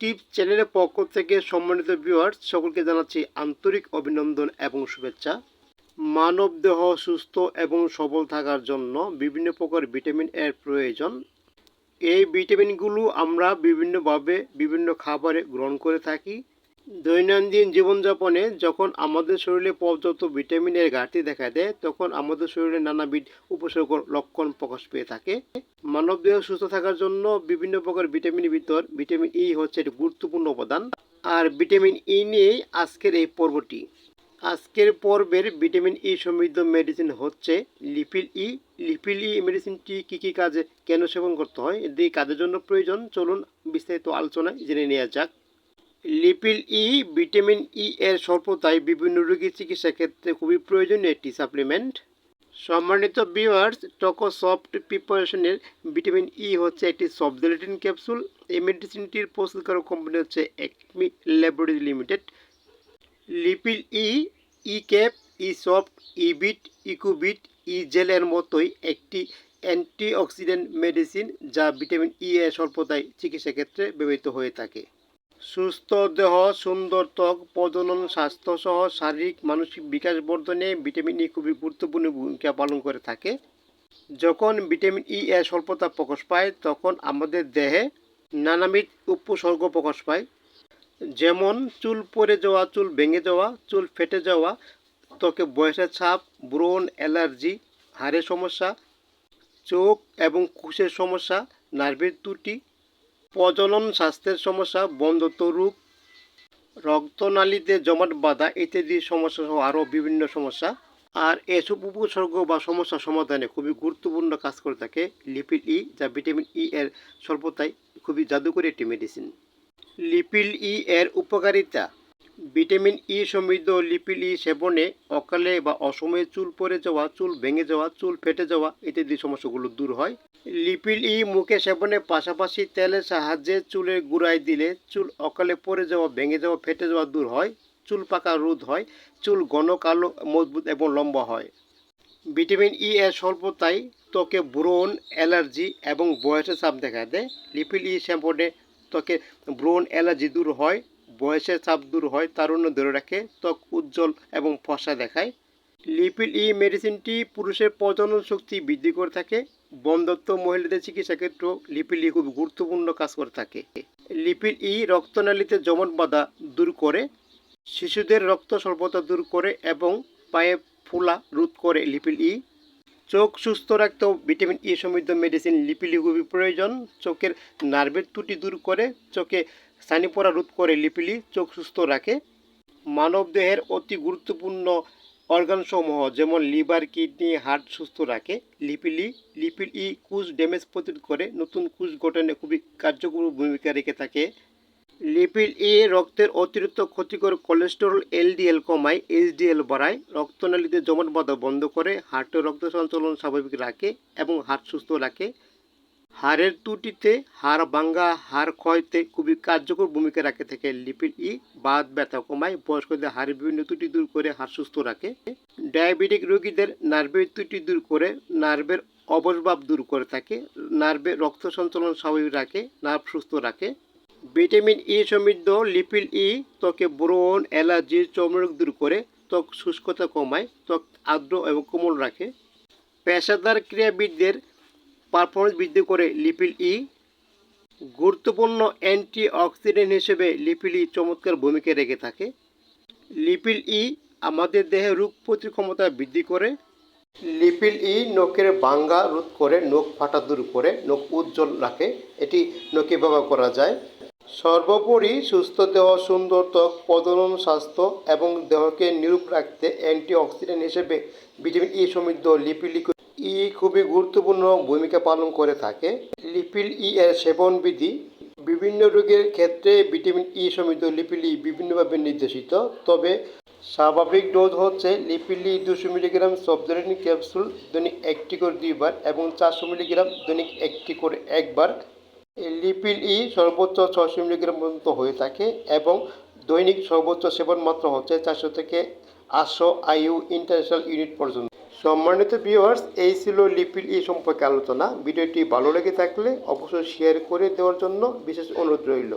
Tips চ্যানেলের পক্ষ থেকে সম্মানিত ভিউয়ার্স সকলকে জানাচ্ছি আন্তরিক অভিনন্দন এবং শুভেচ্ছা। মানব দেহ সুস্থ এবং সবল থাকার জন্য বিভিন্ন প্রকার ভিটামিন এর প্রয়োজন। এই ভিটামিনগুলো আমরা বিভিন্নভাবে বিভিন্ন খাবারে গ্রহণ করে থাকি। দৈনন্দিন জীবনযাপনে যখন আমাদের শরীরে পর্যাপ্ত ভিটামিনের ঘাটতি দেখা দেয়, তখন আমাদের শরীরে নানাবিধ উপসর্গ লক্ষণ প্রকাশ পেয়ে থাকে। মানবদেহ সুস্থ থাকার জন্য বিভিন্ন প্রকার ভিটামিনের ভিতর ভিটামিন ই হচ্ছে একটি গুরুত্বপূর্ণ উপাদান। আর ভিটামিন ই নিয়েই আজকের এই পর্বটি। আজকের পর্বের ভিটামিন ই সমৃদ্ধ মেডিসিন হচ্ছে লিপিল ই লিপিল ই মেডিসিনটি কী কী কাজে কেন সেবন করতে হয় এটি কাজের জন্য প্রয়োজন, চলুন বিস্তারিত আলোচনায় জেনে নেওয়া যাক। লিপিল ই, ভিটামিন ই এর স্বল্পতায় বিভিন্ন রোগীর চিকিৎসা ক্ষেত্রে খুবই প্রয়োজনীয় একটি সাপ্লিমেন্ট সম্মানিত ভিউয়ার্স টকো সফট প্রিপারেশনের ভিটামিন ই হচ্ছে একটি সফট সবজেলেটিন ক্যাপসুল এই মেডিসিনটির প্রস্তুতকারক কোম্পানি হচ্ছে Acme laboratory limited Lipil E E cap E soft E bit Equibit E জেলের মতোই একটি অ্যান্টিঅক্সিডেন্ট মেডিসিন যা ভিটামিন ই এর স্বল্পতায় চিকিৎসা ক্ষেত্রে ব্যবহৃত হয়ে থাকে। সুস্থ দেহ, সুন্দর ত্বক, প্রজনন স্বাস্থ্য সহ শারীরিক, মানসিক বিকাশ বর্ধনে ভিটামিন ই খুবই গুরুত্বপূর্ণ ভূমিকা পালন করে থাকে। যখন ভিটামিন ই এর স্বল্পতা প্রকাশ পায়, তখন আমাদের দেহে নানাবিধ উপসর্গ প্রকাশ পায়। যেমন, চুল পরে যাওয়া, চুল ভেঙে যাওয়া, চুল ফেটে যাওয়া, ত্বকে বয়সের ছাপ, ব্রণ, অ্যালার্জি, হাড়ের সমস্যা, চোখ এবং কুশের সমস্যা, নার্ভের ত্রুটি প্রজনন স্বাস্থ্যের সমস্যা, বন্ধত্ব রোগ, রক্তনালীতে জমাট বাঁধা ইত্যাদি সমস্যা সহ আরও বিভিন্ন সমস্যা। আর এসব উপসর্গ বা সমস্যা সমাধানে খুবই গুরুত্বপূর্ণ কাজ করে থাকে লিপিড ই, যা ভিটামিন ই এর স্বল্পতায় খুবই জাদুকরী একটি মেডিসিন লিপিল ই এর উপকারিতা? ভিটামিন ই সমৃদ্ধ লিপিল ই সেবনে অকালে বা অসময়ে চুল পড়ে যাওয়া, চুল ভেঙে যাওয়া, চুল ফেটে যাওয়া ইত্যাদি সমস্যাগুলো দূর হয়। লিপিল ই মুখে সেবনের পাশাপাশি তেলের সাহায্যে চুলের গুঁড়ায় দিলে চুল অকালে পড়ে যাওয়া, ভেঙে যাওয়া, ফেটে যাওয়া দূর হয়। চুল পাকা রোধ হয়। চুল ঘন, কালো, মজবুত এবং লম্বা হয়। ভিটামিন ই এর স্বল্পতায় ত্বকে ব্রণ, অ্যালার্জি এবং বয়সের চাপ দেখা দেয়। লিপিল ই শ্যাম্পুনে ত্বকে ব্রণ, অ্যালার্জি দূর হয়, বয়সের চাপ দূর হয় তারুণ্য ধরে রাখে ত্বক উজ্জ্বল এবং ফসা দেখায়। লিপিল ই মেডিসিনটি পুরুষের প্রজনন শক্তি বৃদ্ধি করে থাকে। বন্ধত্ব মহিলাদের চিকিৎসা ক্ষেত্রেও লিপিল ই খুব গুরুত্বপূর্ণ কাজ করে থাকে। লিপিল ই রক্তনালীতে জমাট বাঁধা দূর করে, শিশুদের রক্ত স্বল্পতা দূর করে এবং পায়ে ফোলা রোধ করে লিপিল ই। চোখ সুস্থ রাখতেও ভিটামিন ই সমৃদ্ধ মেডিসিন লিপিল খুবই প্রয়োজন। চোখের নার্ভের ত্রুটি দূর করে, চোখে সানি পড়া রোধ করে লিপিলি চোখ সুস্থ রাখে। মানব দেহের অতি গুরুত্বপূর্ণ অর্গানসমূহ যেমন লিভার, কিডনি, হার্ট সুস্থ রাখে লিপিলি লিপিল ই কুশ ড্যামেজ প্রতিরোধ করে, নতুন কুশ গঠনে খুবই কার্যকরী ভূমিকা রেখে থাকে। লিপিল ই রক্তের অতিরিক্ত ক্ষতিকর কোলেস্টেরল, এলডিএল কমায়, এইচডিএল বাড়ায়, রক্তনালীতে জমাট বাঁধা বন্ধ করে, হার্টের রক্ত সঞ্চালন স্বাভাবিক রাখে এবং হার্ট সুস্থ রাখে। হাড়ের ত্রুটিতে হাড় ভাঙ্গা হাড় ক্ষয়তে খুবই কার্যকর ভূমিকা রাখে থাকে লিপিড ই বাদ ব্যথা কমায়। বয়স্কদের হাড়ের বিভিন্ন ত্রুটি দূর করে হাড় সুস্থ রাখে। ডায়াবেটিক রোগীদের নার্ভের ত্রুটি দূর করে নার্ভের অবসভাব দূর করে থাকে। নার্ভের রক্ত সঞ্চালন স্বাভাবিক রাখে, নার্ভ সুস্থ রাখে। ভিটামিন ই সমৃদ্ধ লিপিল ই ত্বকে ব্রণ, অ্যালার্জি, চর্মরোগ দূর করে ত্বক শুষ্কতা কমায়, ত্বক আর্দ্র এবং কোমল রাখে। পেশাদার ক্রীড়াবিদদের পারফরমেন্স বৃদ্ধি করে লিপিল ই। গুরুত্বপূর্ণ অ্যান্টি অক্সিডেন্ট হিসেবে লিপিল ই চমৎকার ভূমিকা রেখে থাকে। লিপিল ই আমাদের দেহে রোগ প্রতিরোধ ক্ষমতা বৃদ্ধি করে। লিপিল ই নখের ভাঙ্গা রোধ করে, নখ ফাটা দূর করে, নখ উজ্জ্বল রাখে। এটি নখে ব্যবহার করা যায়। সর্বোপরি সুস্থ দেহ, সুন্দর ত্বক, প্রজনন স্বাস্থ্য এবং দেহকে নিরূপ রাখতে অ্যান্টি অক্সিডেন্ট হিসেবে ভিটামিন ই সমৃদ্ধ লিপিল ই খুবই গুরুত্বপূর্ণ ভূমিকা পালন করে থাকে। লিপিল ই এর সেবন বিধি বিভিন্ন রোগের ক্ষেত্রে ভিটামিন ই সমৃদ্ধ লিপিল বিভিন্নভাবে নির্দেশিত। তবে স্বাভাবিক ডোজ হচ্ছে লিপিল দুশো মিলিগ্রাম সবজেরিন ক্যাপসুল দৈনিক একটি করে দুইবার এবং চারশো মিলিগ্রাম দৈনিক একটি করে একবার। লিপিল ই সর্বোচ্চ ছশো মিলিগ্রাম পর্যন্ত হয়ে থাকে এবং দৈনিক সর্বোচ্চ সেবন মাত্র হচ্ছে চারশো থেকে আটশো আইইউ ইন্টারন্যাশনাল ইউনিট পর্যন্ত। সম্মানিত ভিউয়ার্স এই ছিল লিপিল ই সম্পর্কে আলোচনা। ভিডিওটি ভালো লেগে থাকলে অবশ্যই শেয়ার করে দেওয়ার জন্য বিশেষ অনুরোধ রইল।